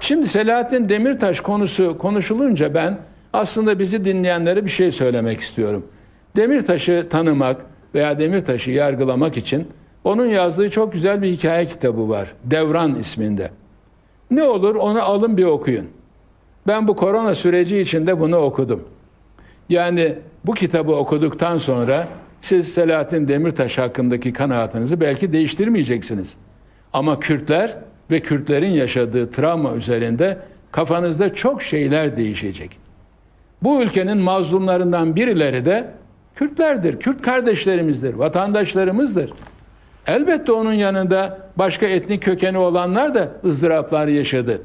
Şimdi Selahattin Demirtaş konusu konuşulunca ben aslında bizi dinleyenlere bir şey söylemek istiyorum. Demirtaş'ı tanımak veya Demirtaş'ı yargılamak için onun yazdığı çok güzel bir hikaye kitabı var. Devran isminde. Ne olur onu alın bir okuyun. Ben bu korona süreci içinde bunu okudum. Yani bu kitabı okuduktan sonra siz Selahattin Demirtaş hakkındaki kanaatinizi belki değiştirmeyeceksiniz. Ama Kürtler ve Kürtlerin yaşadığı travma üzerinde kafanızda çok şeyler değişecek. Bu ülkenin mazlumlarından birileri de Kürtlerdir, Kürt kardeşlerimizdir, vatandaşlarımızdır. Elbette onun yanında başka etnik kökeni olanlar da ızdıraplar yaşadı.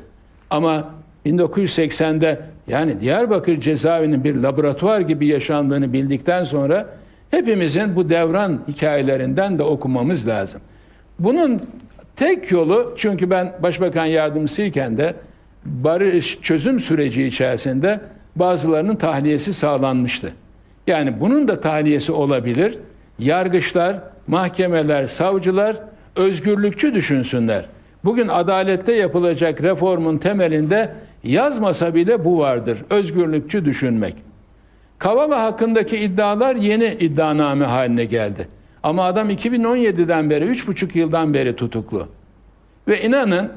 Ama 1980'de yani Diyarbakır cezaevinin bir laboratuvar gibi yaşandığını bildikten sonra hepimizin bu devran hikayelerinden de okumamız lazım. Bunun tek yolu çünkü ben başbakan yardımcısıyken de barış çözüm süreci içerisinde bazılarının tahliyesi sağlanmıştı. Yani bunun da tahliyesi olabilir. Yargıçlar, mahkemeler, savcılar özgürlükçü düşünsünler. Bugün adalette yapılacak reformun temelinde yazmasa bile bu vardır. Özgürlükçü düşünmek. Kavala hakkındaki iddialar yeni iddianame haline geldi. Ama adam 2017'den beri, 3,5 yıldan beri tutuklu. Ve inanın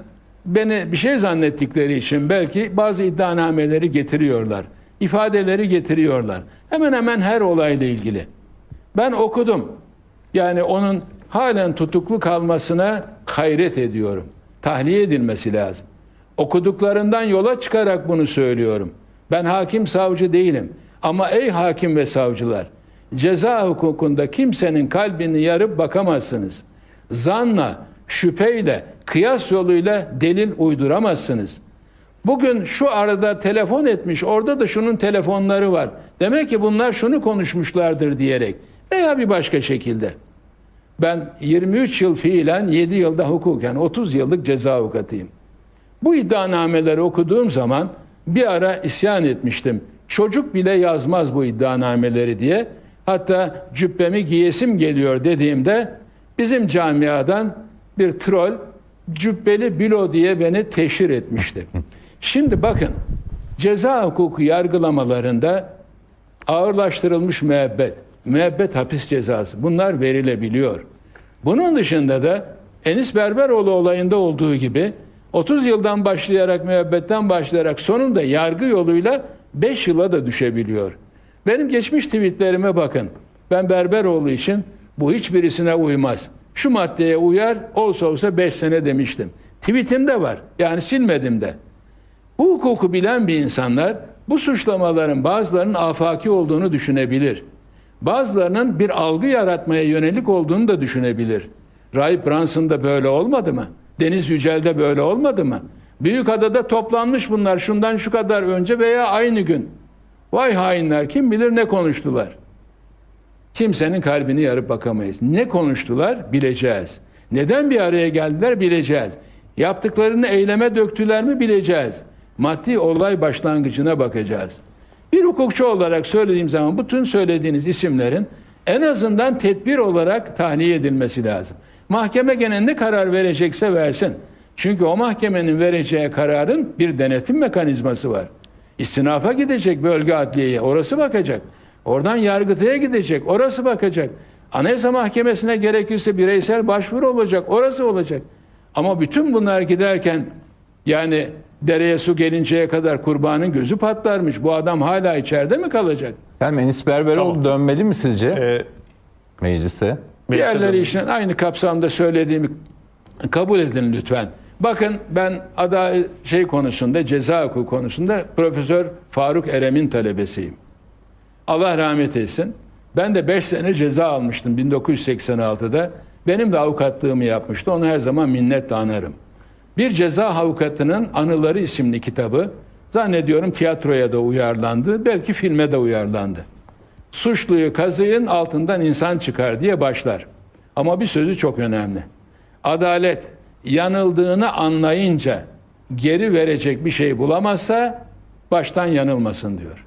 beni bir şey zannettikleri için belki bazı iddianameleri getiriyorlar. ifadeleri getiriyorlar. Hemen hemen her olayla ilgili. Ben okudum. Yani onun halen tutuklu kalmasına hayret ediyorum. Tahliye edilmesi lazım. Okuduklarından yola çıkarak bunu söylüyorum. Ben hakim savcı değilim. Ama ey hakim ve savcılar, ceza hukukunda kimsenin kalbini yarıp bakamazsınız. Zanla, şüpheyle, kıyas yoluyla delil uyduramazsınız. Bugün şu arada telefon etmiş, orada da şunun telefonları var. Demek ki bunlar şunu konuşmuşlardır diyerek veya bir başka şekilde. Ben 23 yıl fiilen 7 yılda hukuken 30 yıllık ceza avukatıyım. Bu iddianameleri okuduğum zaman bir ara isyan etmiştim. Çocuk bile yazmaz bu iddianameleri diye. Hatta cübbemi giyesim geliyor dediğimde bizim camiadan bir troll cübbeli bilo diye beni teşhir etmişti. Şimdi bakın ceza hukuku yargılamalarında ağırlaştırılmış müebbet, müebbet hapis cezası bunlar verilebiliyor. Bunun dışında da Enis Berberoğlu olayında olduğu gibi 30 yıldan başlayarak müebbetten başlayarak sonunda yargı yoluyla 5 yıla da düşebiliyor. Benim geçmiş tweetlerime bakın. Ben Berberoğlu için bu hiçbirisine uymaz. Şu maddeye uyar olsa olsa 5 sene demiştim. Tweetimde var. Yani silmedim de. Bu hukuku bilen bir insanlar bu suçlamaların bazılarının afaki olduğunu düşünebilir. Bazılarının bir algı yaratmaya yönelik olduğunu da düşünebilir. Rahip Branson'da böyle olmadı mı? Deniz Yücel'de böyle olmadı mı? Büyükada'da toplanmış bunlar şundan şu kadar önce veya aynı gün. Vay hainler kim bilir ne konuştular. Kimsenin kalbini yarıp bakamayız. Ne konuştular bileceğiz. Neden bir araya geldiler bileceğiz. Yaptıklarını eyleme döktüler mi bileceğiz. Maddi olay başlangıcına bakacağız. Bir hukukçu olarak söylediğim zaman bütün söylediğiniz isimlerin en azından tedbir olarak tahliye edilmesi lazım. Mahkeme gene ne karar verecekse versin. Çünkü o mahkemenin vereceği kararın bir denetim mekanizması var. İstinafa gidecek bölge adliyeye, orası bakacak. Oradan yargıtaya gidecek, orası bakacak. Anayasa Mahkemesi'ne gerekirse bireysel başvuru olacak, orası olacak. Ama bütün bunlar giderken yani dereye su gelinceye kadar kurbanın gözü patlarmış. Bu adam hala içeride mi kalacak? Yani Enis Berberoğlu Tamam. dönmeli mi sizce Ee, meclise? Diğerleri için aynı kapsamda söylediğimi kabul edin lütfen. Bakın ben ada şey konusunda ceza hukuku konusunda Profesör Faruk Erem'in talebesiyim. Allah rahmet etsin. Ben de 5 sene ceza almıştım 1986'da. Benim de avukatlığımı yapmıştı. Onu her zaman minnetle anarım. Bir ceza avukatının Anıları isimli kitabı zannediyorum tiyatroya da uyarlandı. Belki filme de uyarlandı. Suçluyu kazıyın altından insan çıkar diye başlar. Ama bir sözü çok önemli. Adalet yanıldığını anlayınca geri verecek bir şey bulamazsa baştan yanılmasın diyor.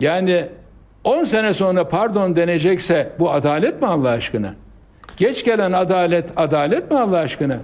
Yani 10 sene sonra pardon denecekse bu adalet mi Allah aşkına? Geç gelen adalet adalet mi Allah aşkına?